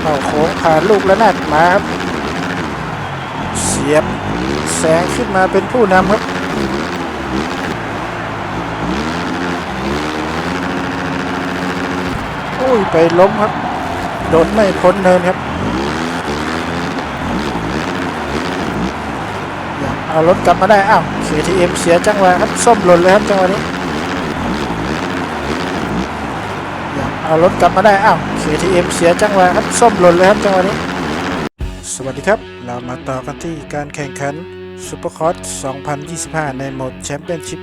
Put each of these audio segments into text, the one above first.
เข้าโค้งผ่านลูกระนาดมาครับ เสียบแสงขึ้นมาเป็นผู้นำครับอุ้ยไปล้มครับ โดดไม่พ้นเนินครับยังเอารถกลับมาได้ อ้าว KTM เอ็มเสียจังหวะครับ ส้มหล่นเลยครับจังหวะนี้ยังเอารถกลับมาได้ อ้าว KTM เสียจังหวะครับส้มหล่นเลยครับจังหวะนี้ สวัสดีครับ เรามาต่อกันที่การแข่งขันซูเปอร์คอร์ส2025 ในโหมดแชมเปี้ยนชิพ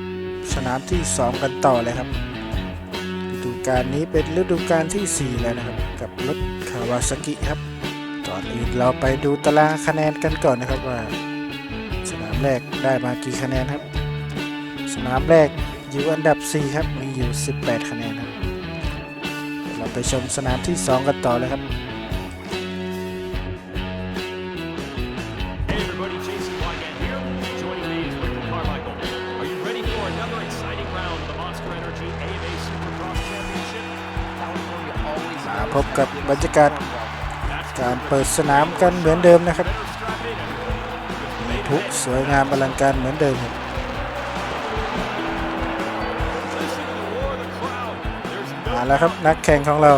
สนามที่ 2 กันต่อเลยครับฤดูกาลนี้เป็นฤดูกาลที่ 4 แล้วนะครับ กับรถคาวาซากิครับก่อนอื่นเราไปดูตารางคะแนนกันก่อนนะครับว่า สนามแรกได้มากี่คะแนนครับ สนามแรกอยู่อันดับ 4 ครับมีอยู่ 18 คะแนนครับ ไปชมสนามที่ 2 กันต่อเลยครับ Hey everybody, Jason Wygant here. Joining me is Ricky Carmichael. Are you ready for another exciting round of the Monster Energy AMA Supercross Championship? California always มา knows พบกับบรรยากาศ That's การเปิดสนามกันเหมือนเดิมนะครับ better strap in, everyone. มีทุกสวยงามอลังการเหมือนเดิมครับ มาแล้วครับนักแข่งของเรา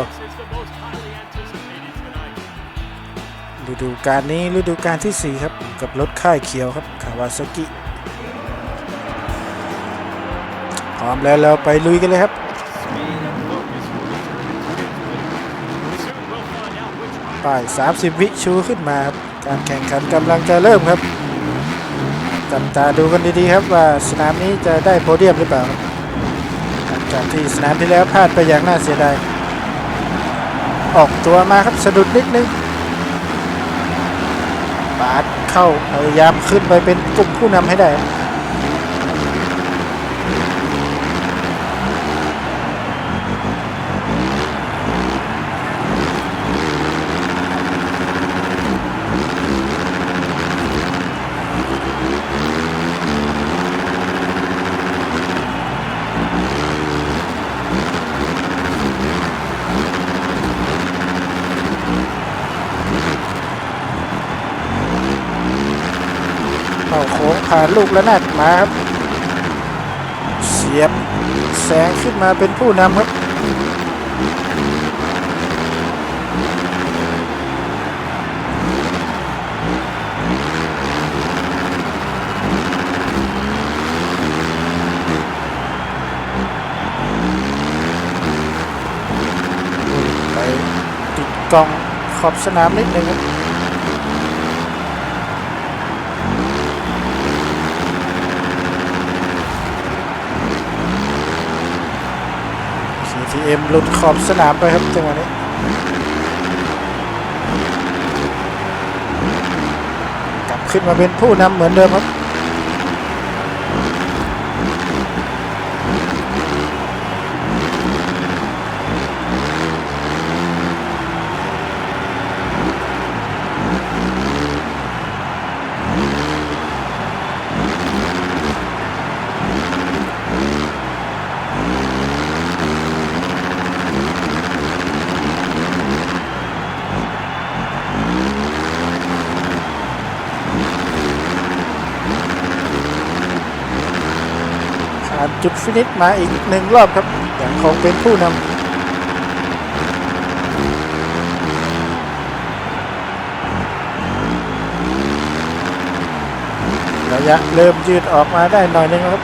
ฤดูกาลนี้ฤดูกาลที่ 4 ครับ กับรถค่ายเขียวครับคาวาซากิพร้อมแล้วเราไปลุยกันเลยครับป้าย 30 วิชูขึ้นมาครับการแข่งขันกำลังจะเริ่มครับ จับตาดูกันดีๆครับว่าสนามนี้จะได้โพเดียมหรือเปล่า จากที่สนามที่แล้วพลาดไปอย่างน่าเสียดาย ออกตัวมาครับสะดุดนิดนึงปาดเข้าพยายามขึ้นไปเป็นกลุ่มผู้นำให้ได้ ผ่านลูกระนาดมาครับ เสียบแสงขึ้นมาเป็นผู้นำครับไปติดกล่องขอบสนามนิดนึงครับ CTM หลุดขอบสนามไปครับจังหวะนี้กลับขึ้นมาเป็นผู้นำเหมือนเดิมครับ จุดฟินิชมาอีกหนึ่งรอบครับอย่างคงเป็นผู้นำระยะเริ่มยืดออกมาได้หน่อยนึงครับ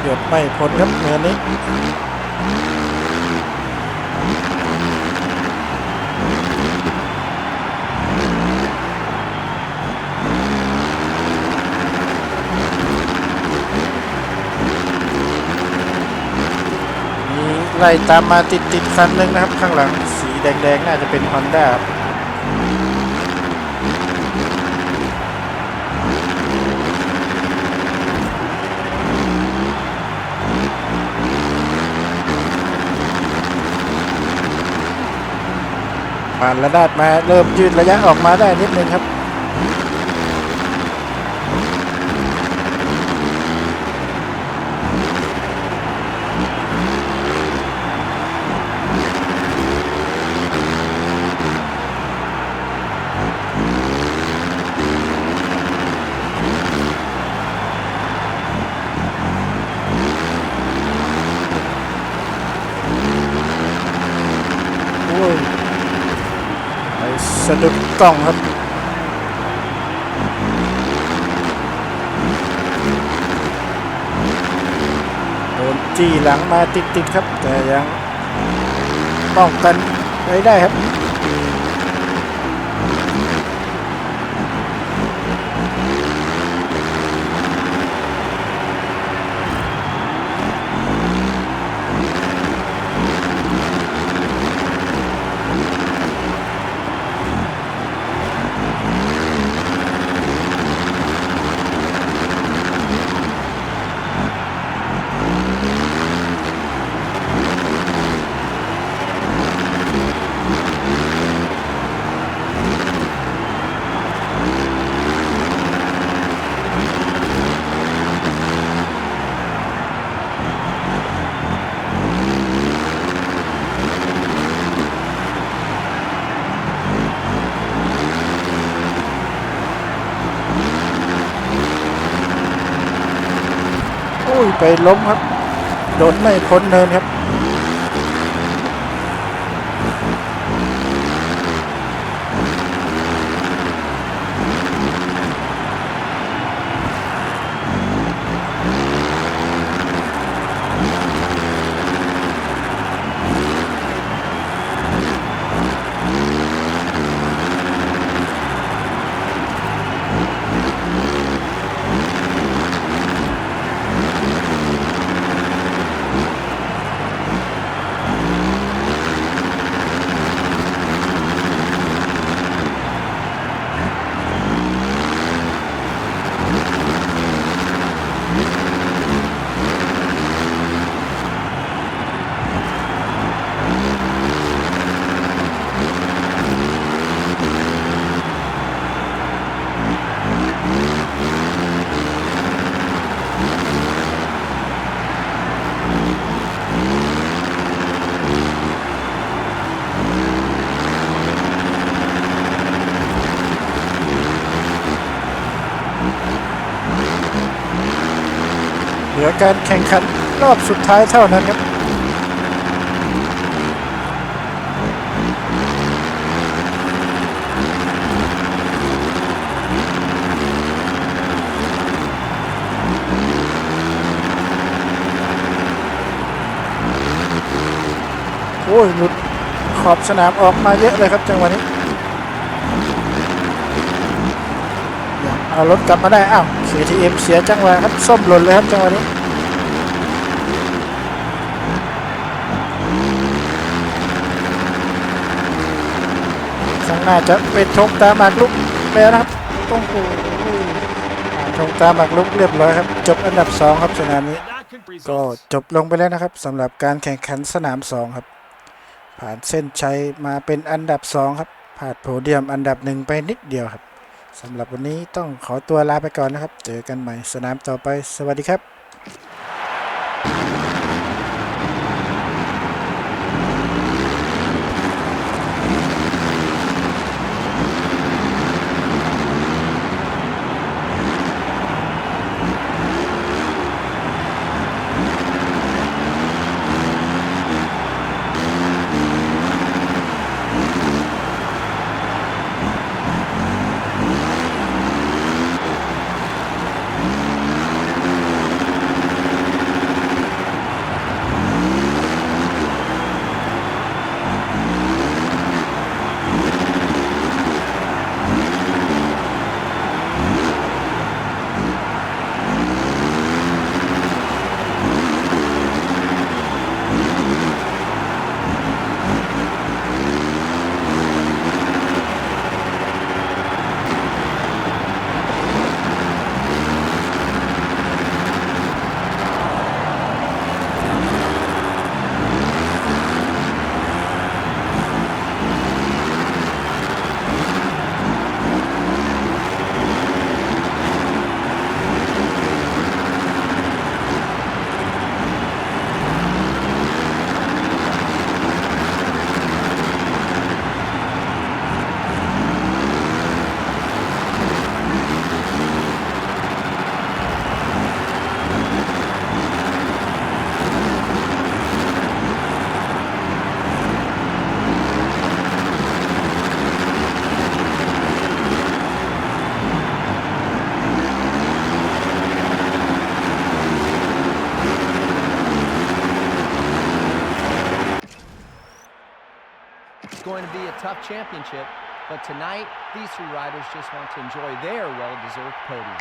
เกือบไม่พ้นครับเงินนี้ มี ไล่ตามมาติดติดคันหนึ่งนะครับ ข้างหลังสีแดงๆน่าจะเป็น Honda ครับผ่านระนาดมาเริ่มยืดระยะออกมาได้นิดนึงครับ กล้องครับโดนจี้หลังมาติดๆครับ แต่ยังป้องกันไว้ได้ครับ ไปล้มครับ โดนไม่พ้นเนินครับ เหลือการแข่งขันรอบสุดท้ายเท่านั้นครับโอ้ยหลุดขอบสนามออกมาเยอะเลยครับจังหวะนี้เอารถกลับมาได้ อ้าว KTM เสียจังหวะครับส้มหล่นเลยครับจังหวะนี้ข้างหน้าจะเป็นธงตาหมากลุกแล้วนะครับต้องโอ้โหอ่าธงตาหมากลุกเรียบร้อยครับ จบอันดับ 2 ครับสนามนี้ ก็จบลงไปแล้วนะครับสำหรับการแข่งขันสนาม 2 ครับ ผ่านเส้นชัยมาเป็นอันดับ 2 ครับผ่านโพเดียมอันดับหนึ่งไปนิดเดียวครับ สำหรับวันนี้ต้องขอตัวลาไปก่อนนะครับ เจอกันใหม่สนามต่อไป สวัสดีครับ tough championship, but tonight, these three riders just want to enjoy their well deserved podium.